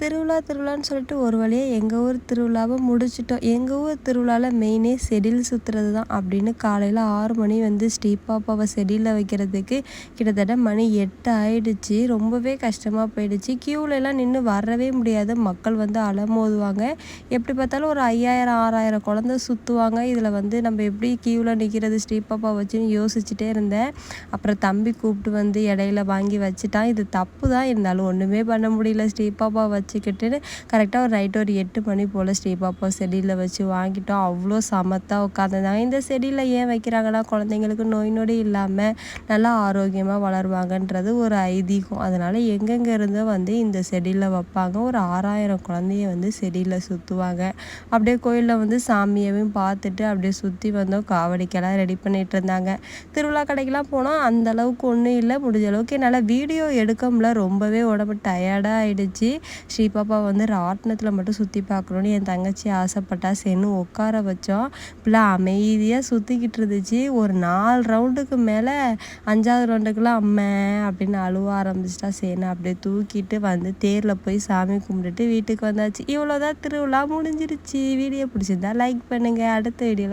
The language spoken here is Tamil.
திருவிழா திருவிழான்னு சொல்லிட்டு ஒரு வழியாக எங்கள் ஊர் திருவிழாவை முடிச்சிட்டோம். எங்கள் ஊர் திருவிழாவில் மெயினே செடில் சுற்றுறது தான் அப்படின்னு காலையில் ஆறு மணி வந்து ஸ்ரீபாப்பாவை செடியில் வைக்கிறதுக்கு கிட்டத்தட்ட மணி எட்டு ஆயிடுச்சு. ரொம்பவே கஷ்டமாக போயிடுச்சு. க்யூலெலாம் நின்று வரவே முடியாது. மக்கள் வந்து அலமோதுவாங்க. எப்படி பார்த்தாலும் ஒரு ஐயாயிரம் ஆறாயிரம் குழந்த சுற்றுவாங்க இதில் வந்து நம்ம எப்படி க்யூவில் நிற்கிறது ஸ்ரீபாப்பா வச்சுன்னு யோசிச்சுட்டே இருந்தேன். அப்புறம் தம்பி கூப்பிட்டு வந்து இடையில வாங்கி வச்சுட்டான். இது தப்பு தான் இருந்தாலும் ஒன்றுமே பண்ண முடியல ஸ்ரீபாப்பா வச்சுக்கிட்டுன்னு கரெக்டாக ஒரு நைட்டு ஒரு எட்டு மணி போல் ஸ்ரீபாப்பா செடியில் வச்சு வாங்கிட்டோம். அவ்வளோ சமத்தாக உட்காந்துருந்தாங்க இந்த செடியில் ஏன் வைக்கிறாங்கன்னா குழந்தைங்களுக்கு நோய் நொடி இல்லாமல் நல்லா ஆரோக்கியமாக வளருவாங்கன்றது ஒரு ஐதீகம். அதனால் எங்கெங்கே இருந்தோ வந்து இந்த செடியில் வைப்பாங்க. ஒரு ஆறாயிரம் குழந்தைய வந்து செடியில் சுற்றுவாங்க அப்படியே கோயிலில் வந்து சாமியையும் பார்த்துட்டு அப்படியே சுற்றி வந்தோம். காவடிக்கெல்லாம் ரெடி பண்ணிகிட்டு இருந்தாங்க. திருவிழா கடைக்கெல்லாம் போனால் அந்த அளவுக்கு ஒன்றும் இல்லை. முடிஞ்ச அளவுக்கு என்னால் வீடியோ எடுக்க முடியல. ரொம்பவே உடம்பு டயர்டாக ஆகிடுச்சு ஸ்ரீ பாப்பா வந்து ராட்டினத்தில் மட்டும் சுற்றி பார்க்கணுன்னு என் தங்கச்சி ஆசைப்பட்டா. சென்னு உட்கார வச்சோம் பிள்ளை அமைதியாக சுற்றிக்கிட்டு இருந்துச்சு. ஒரு நாலு ரவுண்டுக்கு மேலே அஞ்சாவது ரவுண்டுக்குலாம் அம்மை அப்படின்னு அழுவ ஆரம்பிச்சிட்டா. சேனை அப்படியே தூக்கிட்டு வந்து தேரில் போய் சாமி கும்பிட்டுட்டு வீட்டுக்கு வந்தாச்சு. இவ்வளோதான் திருவிழா முடிஞ்சிருச்சு. வீடியோ பிடிச்சிருந்தா லைக் பண்ணுங்கள் அடுத்த வீடியோவில்